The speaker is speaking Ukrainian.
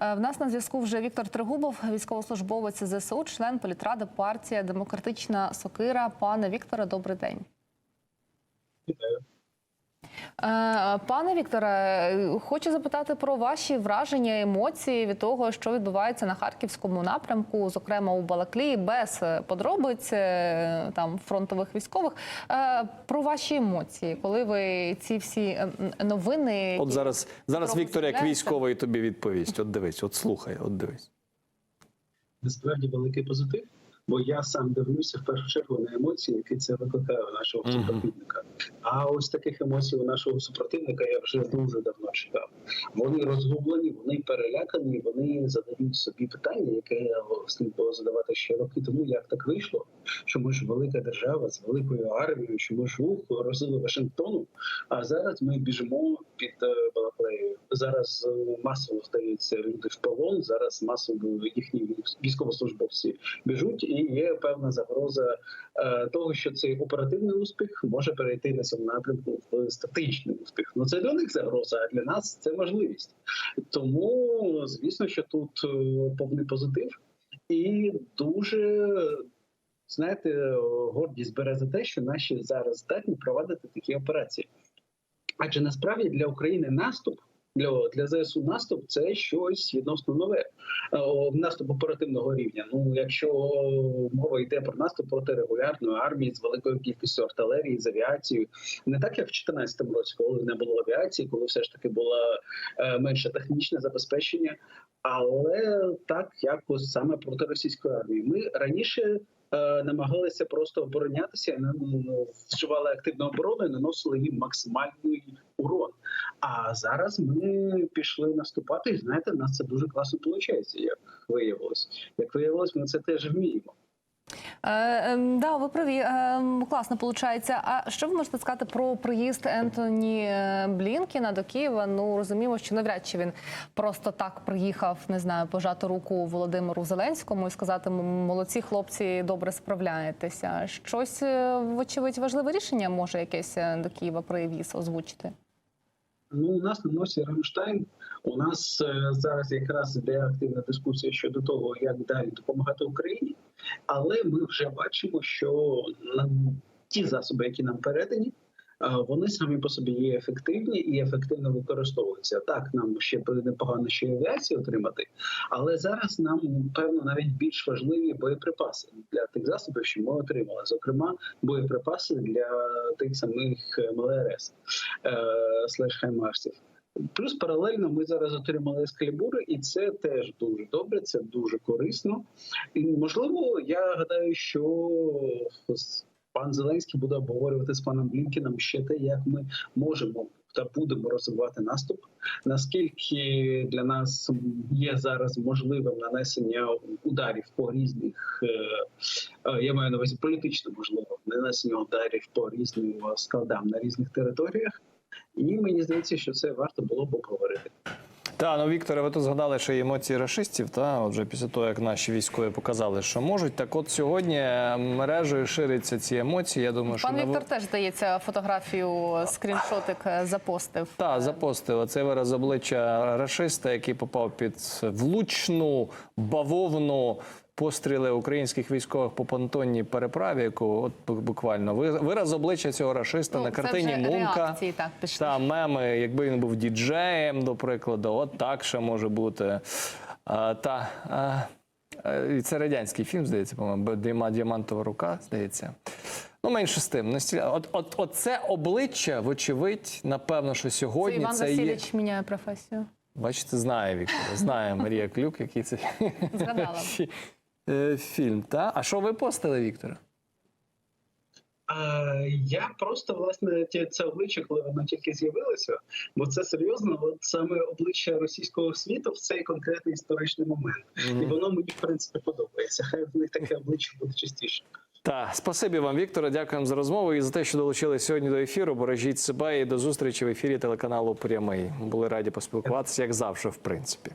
Е, В нас на зв'язку вже Віктор Тригубов, військовослужбовець ЗСУ, член політради партія Демократична Сокира. Пане Вікторе, добрий день. Вітаю. Е, Пане Вікторе, хочу запитати про ваші враження, емоції від того, що відбувається на харківському напрямку, зокрема у Балаклії, без подробиць е, там фронтових військових. Е, Про ваші емоції, коли ви ці всі новини От зараз, зараз Віктор, як військовий, тобі відповість. От дивись, от слухай, от дивись. Насправді великий позитив, бо я сам дивлюся в першу чергу на емоції, які це викликає у нашого супротивника. А ось таких емоцій у нашого супротивника я вже дуже давно чекав. Вони розгублені, вони перелякані, вони задають собі питання, яке слід було задавати ще роки тому, як так вийшло, що ми ж велика держава з великою армією, що ми ж рух розили Вашингтону. А зараз ми біжимо під е, Балаклеєю. Зараз е, масово здається люди в полон. Зараз масово їхні військовослужбовці біжуть, і є певна загроза е, того, що цей оперативний успіх може перейти на цьому напрямку в статичний успіх. Ну це для них загроза, а для нас це можливість. Тому звісно, що тут е, повний позитив і дуже. Знаєте, гордість бере за те, що наші зараз здатні провадити такі операції. Адже насправді для України наступ для, для ЗСУ наступ це щось відносно нове. Е, Наступ оперативного рівня. Ну, якщо мова йде про наступ проти регулярної армії з великою кількістю артилерії, з авіацією, не так як в 2014 році, коли не було авіації, коли все ж таки було е, менше технічне забезпечення, але так якось саме проти російської армії. Ми раніше. е, Намагалися просто оборонятися, ну, вживали активну оборону і наносили їм максимальний урон. А зараз ми пішли наступати, і знаєте, нас це дуже класно виходить, як виявилось. Як виявилось, ми це теж вміємо. Е, ем, да, ви праві. Ем, класно виходить. А що ви можете сказати про приїзд Ентоні е, Блінкіна до Києва? Ну розуміємо, що навряд чи він просто так приїхав, не знаю, пожати руку Володимиру Зеленському і сказати молодці хлопці, добре справляєтеся. Щось е, вочевидь важливе рішення може якесь е, до Києва привіз озвучити. Ну, у нас на носі Рамштайн. У нас е, зараз якраз іде активна дискусія щодо того, як далі допомагати Україні. Але ми вже бачимо, що нам ті засоби, які нам передані, вони самі по собі є ефективні і ефективно використовуються. Так, нам ще непогано ще й авіацію отримати, але зараз нам певно навіть більш важливі боєприпаси для тих засобів, що ми отримали. Зокрема, боєприпаси для тих самих МЛРС е, слеш хаймарсів. Плюс паралельно ми зараз отримали ескалібури, і це теж дуже добре, це дуже корисно. І можливо, я гадаю, що пан Зеленський буде обговорювати з паном Блінкіном ще те, як ми можемо та будемо розвивати наступ. Наскільки для нас є зараз можливим нанесення ударів по різних, е, е, я маю на увазі політично можливо нанесення ударів по різним складам на різних територіях. І мені здається, що це варто було б обговорити. Та ну Вікторе, ви тут згадали, що емоції рашистів. Та отже, після того як наші військові показали, що можуть. Так, от сьогодні мережею ширяться ці емоції. Я думаю, що Пан Віктор Віктор теж здається фотографію скріншотик е, запостив. та запостив оцей вираз обличчя рашиста, який попав під влучну бавовну. Постріли українських військових по понтонній переправі, яку от буквально вираз обличчя цього рашиста Ну, на це картині вже Мунка. реакції так пішли. Та меми, якби він був діджеєм, до прикладу, от так ще може бути. А, та, а, е, і це радянський фільм, здається, по-моєму, «Діма- Діамантова рука, здається. Ну, менше з тим. Настільки- От, от, от це обличчя, вочевидь, напевно, що Це сьогодні Іван це, є. Міняє професію. Бачите, знає Віктор, знає Марія Клюк, який це Згадала. Е, фільм. Та? А що ви постили, Віктора? Я просто власне це обличчя, коли воно тільки з'явилося, бо це серйозно, от саме обличчя російського світу в цей конкретний історичний момент, і воно мені в принципі подобається. Хай в них таке обличчя буде частіше. Так, спасибі вам, Вікторе. Дякуємо за розмову і за те, що долучились сьогодні до ефіру. Бережіть себе і до зустрічі в ефірі телеканалу Прямий. Були раді поспілкуватися, як завжди, в принципі.